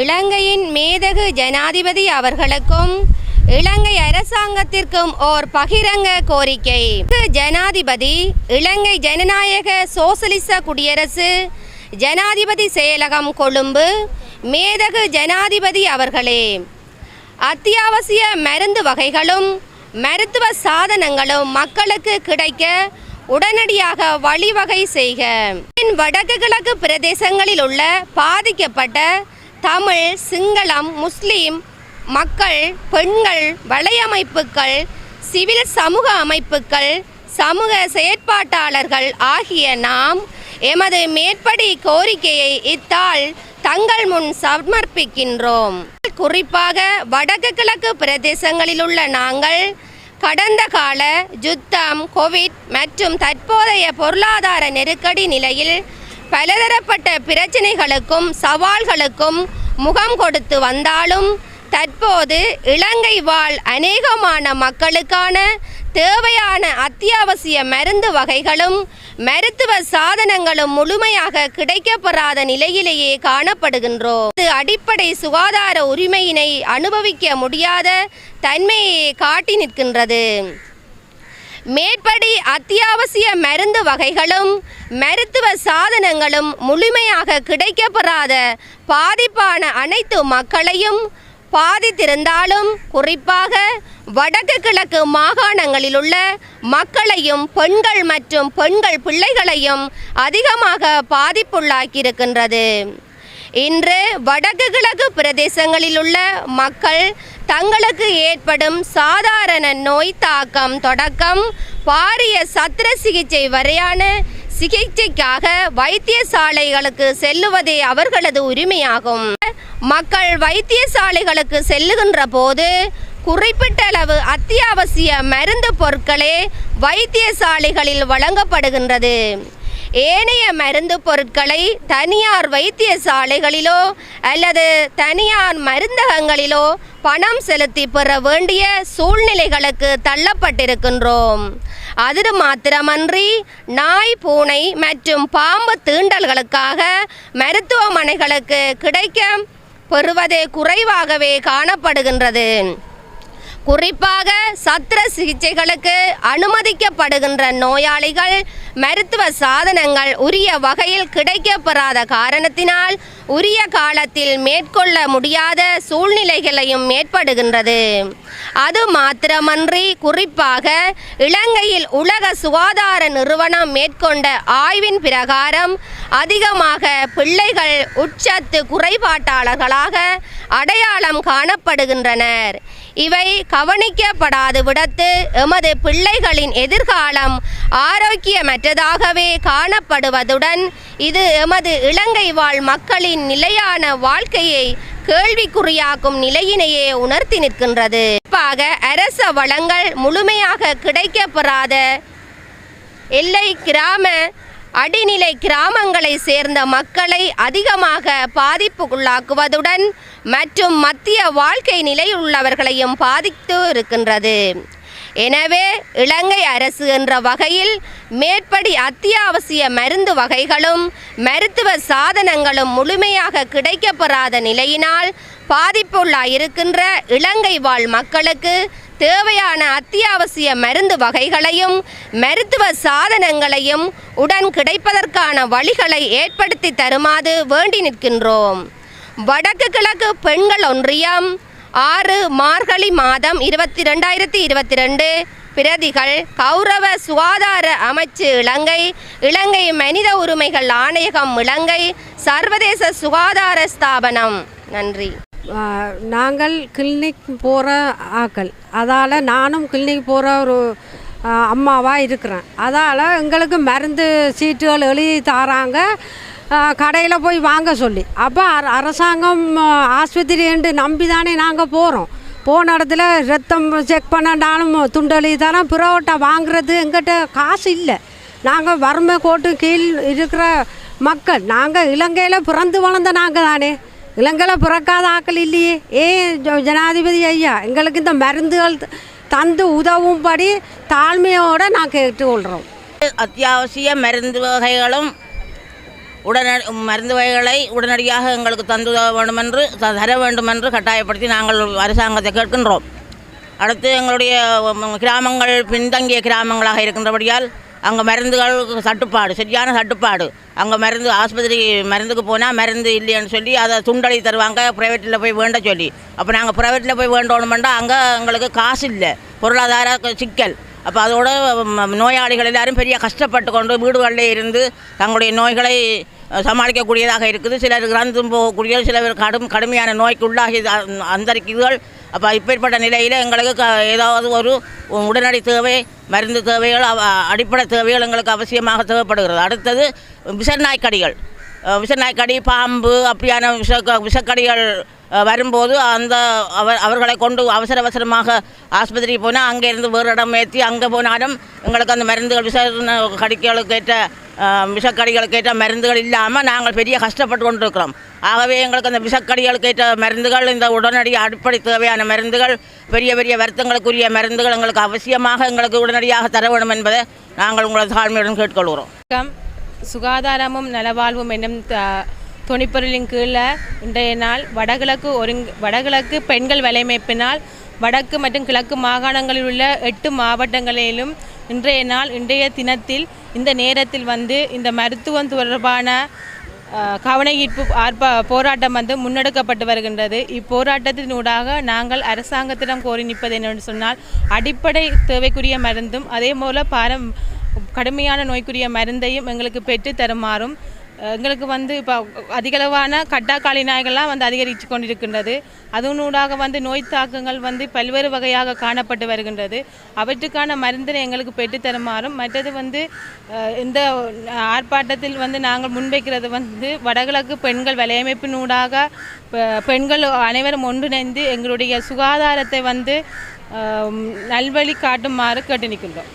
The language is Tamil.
இலங்கையின் மேதகு ஜனாதிபதி அவர்களுக்கும் இலங்கை அரசாங்கத்திற்கும் ஓர் பகிரங்க கோரிக்கை. ஜனாதிபதி இலங்கை ஜனநாயக சோசலிச குடியரசு ஜனாதிபதி செயலகம் கொழும்பு மேதகு ஜனாதிபதி அவர்களே. அத்தியாவசிய மருந்து வகைகளும் மருத்துவ சாதனங்களும் மக்களுக்கு கிடைக்க உடனடியாக வழிவகை செய்க. வடக்கு கிழக்கு பிரதேசங்களில் உள்ள பாதிக்கப்பட்ட தமிழ் சிங்களம் முஸ்லீம் மக்கள் பெண்கள் வலையமைப்புகள் சிவில் சமூக அமைப்புகள் சமூக செயற்பாட்டாளர்கள் ஆகிய நாம் எமது மேற்படி கோரிக்கையை இத்தால் தங்கள் முன் சமர்ப்பிக்கின்றோம். குறிப்பாக வடக்கு கிழக்கு பிரதேசங்களில் உள்ள நாங்கள் கடந்த கால யுத்தம் கோவிட் மற்றும் தற்போதைய பொருளாதார நெருக்கடி நிலையில் பலதரப்பட்ட பிரச்சினைகளுக்கும் சவால்களுக்கும் முகம் கொடுத்து வந்தாலும் தற்போது இலங்கை வாழ் அநேகமான மக்களுக்கான தேவையான அத்தியாவசிய மருந்து வகைகளும் மருத்துவ சாதனங்களும் முழுமையாக கிடைக்கப்பெறாத நிலையிலேயே காணப்படுகின்றோம். இது அடிப்படை சுகாதார உரிமையினை அனுபவிக்க முடியாத தன்மையை காட்டி நிற்கின்றது. மேற்படி அத்தியாவசிய மருந்து வகைகளும் மருத்துவ சாதனங்களும் முழுமையாக கிடைக்கப்பெறாத பாதிப்பான அனைத்து மக்களையும் பாதித்திருந்தாலும் குறிப்பாக வடக்கு கிழக்கு மாகாணங்களில் உள்ள மக்களையும் பெண்கள் மற்றும் பெண்கள் பிள்ளைகளையும் அதிகமாக பாதிப்புள்ளாக்கியிருக்கின்றது. இன்று வடக்கு கிழக்கு பிரதேசங்களில் உள்ள மக்கள் தங்களுக்கு ஏற்படும் சாதாரண நோய் தாக்கம் தொடக்கம் பாரிய சத்திர சிகிச்சை வரையான சிகிச்சைக்காக வைத்தியசாலைகளுக்கு செல்லுவதே அவர்களது உரிமையாகும். மக்கள் வைத்தியசாலைகளுக்கு செல்லுகின்ற போது குறிப்பிட்ட அளவு அத்தியாவசிய மருந்து பொருட்களே வைத்தியசாலைகளில் வழங்கப்படுகின்றது. ஏனைய மருந்து பொருட்களை தனியார் வைத்தியசாலைகளிலோ அல்லது தனியார் மருந்தகங்களிலோ பணம் செலுத்தி பெற வேண்டிய சூழ்நிலைகளுக்கு தள்ளப்பட்டிருக்கின்றோம். அது மாத்திரமன்றி நாய் பூனை மற்றும் பாம்பு தீண்டல்களுக்காக மருத்துவமனைகளுக்கு கிடைக்க பெறுவதே குறைவாகவே காணப்படுகின்றது. குறிப்பாக சத்திர சிகிச்சைகளுக்கு அனுமதிக்கப்படுகின்ற நோயாளிகள் மருத்துவ சாதனங்கள் உரிய வகையில் கிடைக்கப்பெறாத காரணத்தினால் உரிய காலத்தில் மேற்கொள்ள முடியாத சூழ்நிலைகளையும் ஏற்படுகின்றது. அது மாத்திரமன்றி குறிப்பாக இலங்கையில் உலக சுகாதார நிறுவனம் மேற்கொண்ட ஆய்வின் பிரகாரம் அதிகமாக பிள்ளைகள் உச்சத்து குறைபாட்டாளர்களாக அடையாளம் காணப்படுகின்றனர். இவை கவனிக்கப்படாது விடத்து எமது பிள்ளைகளின் எதிர்காலம் ஆரோக்கியமற்றதாகவே காணப்படுவதுடன் இது எமது இலங்கை வாழ் மக்களின் நிலையான வாழ்க்கையை கேள்விக்குறியாக்கும் நிலையினையே உணர்த்தி நிற்கின்றது. குறிப்பாக அரச வளங்கள் முழுமையாக கிடைக்கப்பெறாத எல்லை கிராம அடிநிலை கிராமங்களை சேர்ந்த மக்களை அதிகமாக பாதிப்புக்குள்ளாக்குவதுடன் மற்றும் மத்திய வாழ்க்கை நிலையுள்ளவர்களையும் பாதித்து இருக்கின்றது. எனவே இலங்கை அரசு என்ற வகையில் மேற்படி அத்தியாவசிய மருந்து வகைகளும் மருத்துவ சாதனங்களும் முழுமையாக கிடைக்கப்பெறாத நிலையினால் பாதிப்புள்ளாயிருக்கின்ற இலங்கை வாழ் மக்களுக்கு தேவையான அத்தியாவசிய மருந்து வகைகளையும் மருத்துவ சாதனங்களையும் உடன் கிடைப்பதற்கான வழிகளை ஏற்படுத்தி தருமாறு வேண்டி நிற்கின்றோம். வடக்கு கிழக்கு பெண்கள் ஒன்றியம் ஆறு மார்கழி மாதம் இருபத்தி ரெண்டாயிரத்தி இருபத்தி ரெண்டு. பிரதிகள் கௌரவ சுகாதார அமைச்சு இலங்கை இலங்கை மனித உரிமைகள் ஆணையகம் இலங்கை சர்வதேச சுகாதார ஸ்தாபனம். நன்றி. நாங்கள் கிளினிக் போகிற ஆக்கள். அதால் நானும் கிளினிக் போகிற ஒரு அம்மாவாக இருக்கிறேன். அதால் எங்களுக்கு மருந்து சீட்டுகள் எழுதி தராங்க. கடையில் போய் வாங்க சொல்லி. அப்போ அர- அரசாங்கம் ஆஸ்பத்திரி என்று நம்பி தானே நாங்கள் போகிறோம் போன இடத்துல ரத்தம் செக் பண்ணாலும் துண்டலி தானே புரோட்டா வாங்குறது எங்கிட்ட காசு இல்லை. நாங்கள் வறுமை கோட்டு கீழ் இருக்கிற மக்கள் நாங்கள் இலங்கையில் பிறந்து வளர்ந்த நாங்கள் தானே. இலங்கையில் பிறக்காத ஆக்கள் இல்லையே. ஏன் ஜ- ஜனாதிபதி ஐயா எங்களுக்கு இந்த மருந்துகள் தந்து உதவும்படி தாழ்மையோடு நான் கேட்டுக்கொள்கிறோம் அத்தியாவசிய மருந்து வகைகளும் உடனடி மருந்து வகைகளை உடனடியாக எங்களுக்கு தந்து வேண்டுமென்று த- தர வேண்டுமென்று கட்டாயப்படுத்தி நாங்கள் அரசாங்கத்தை கேட்கின்றோம். அடுத்து எங்களுடைய கிராமங்கள் பின்தங்கிய கிராமங்களாக இருக்கின்றபடியால் அங்கே மருந்துகள் தட்டுப்பாடு சரியான தட்டுப்பாடு. அங்கே மருந்து ஆஸ்பத்திரி மருந்துக்கு போனால் மருந்து இல்லைன்னு சொல்லி அதை துண்டளி தருவாங்க ப்ரைவேட்டில் போய் வேண்ட சொல்லி. அப்போ நாங்கள் ப்ரைவேட்டில் போய் வேண்டோணுமெண்டா அங்கே எங்களுக்கு காசு இல்லை பொருளாதார சிக்கல். அப்போ அதோட நோயாளிகள் எல்லாரும் பெரிய கஷ்டப்பட்டு கொண்டு வீடுகளில் இருந்து தங்களுடைய நோய்களை சமாளிக்கக்கூடியதாக இருக்குது. சிலர் இறந்தும் போகக்கூடிய சிலர் கடும் கடுமையான நோய்க்கு உள்ளாகி அ- அந்தரிக்குதுகள் அப்போ இப்பேற்பட்ட நிலையில் எங்களுக்கு க ஏதாவது ஒரு உடனடி தேவை மருந்து தேவைகள் அடிப்படை தேவைகள் எங்களுக்கு அவசியமாக தேவைப்படுகிறது. அடுத்தது விஷநாய்க்கடிகள் அஹ், விஷநாய்க்கடி பாம்பு அப்படியான விஷ விஷக்கடிகள் வரும்போது அந்த அவர் அவர்களை கொண்டு அவசர அவசரமாக ஆஸ்பத்திரிக்கு போனால் அங்கேருந்து வேறு இடம் ஏற்றி அங்கே போனாலும் எங்களுக்கு அந்த மருந்துகள் விஷ கடிகளுக்கு விஷக்கடிகளுக்கேற்ற மருந்துகள் இல்லாமல் நாங்கள் பெரிய கஷ்டப்பட்டு கொண்டிருக்கிறோம். ஆகவே எங்களுக்கு அந்த விஷக்கடிகளுக்கேற்ற மருந்துகள் இந்த உடனடி அடிப்படை தேவையான மருந்துகள் பெரிய பெரிய வருத்தங்களுக்குரிய மருந்துகள் எங்களுக்கு அவசியமாக எங்களுக்கு உடனடியாக தர வேண்டும் என்பதை நாங்கள் உங்களை தாழ்மையுடன் கேட்டுக்கொள்கிறோம். சுகாதாரமும் நலவாழ்வும் என்னும் த- துணிப்பொருளின் கீழே இன்றைய நாள் வடகிழக்கு ஒருங் வடகிழக்கு பெண்கள் வலையமைப்பினால் வடக்கு மற்றும் கிழக்கு மாகாணங்களில் உள்ள எட்டு மாவட்டங்களிலும் இன்றைய நாள் இன்றைய தினத்தில் இந்த நேரத்தில் வந்து இந்த மருத்துவம் தொடர்பான கவன ஈர்ப்பு ஆர்ப்பா போராட்டம் வந்து முன்னெடுக்கப்பட்டு வருகின்றது. இப்போராட்டத்தினூடாக நாங்கள் அரசாங்கத்திடம் கோரி நிற்பது என்னென்னு சொன்னால் அடிப்படை தேவைக்குரிய மருந்தும் அதே போல பாரம் கடுமையான நோய்க்குரிய மருந்தையும் எங்களுக்கு பெற்று தருமாறும் எங்களுக்கு வந்து இப்போ அதிகளவான கட்டாக்காளி நாய்கள்லாம் வந்து அதிகரித்து கொண்டிருக்கின்றது. அதனூடாக வந்து நோய் தாக்கங்கள் வந்து பல்வேறு வகையாக காணப்பட்டு வருகின்றது. அவற்றுக்கான மருந்தினை எங்களுக்கு பெற்று தருமாறும் மற்றது வந்து இந்த ஆர்ப்பாட்டத்தில் வந்து நாங்கள் முன்வைக்கிறது வந்து வடகிழக்கு பெண்கள் வலையமைப்பினூடாக பெ- பெண்கள் அனைவரும் ஒன்றிணைந்து எங்களுடைய சுகாதாரத்தை வந்து நல்வழி காட்டுமாறு கேட்டு நிற்கின்றோம்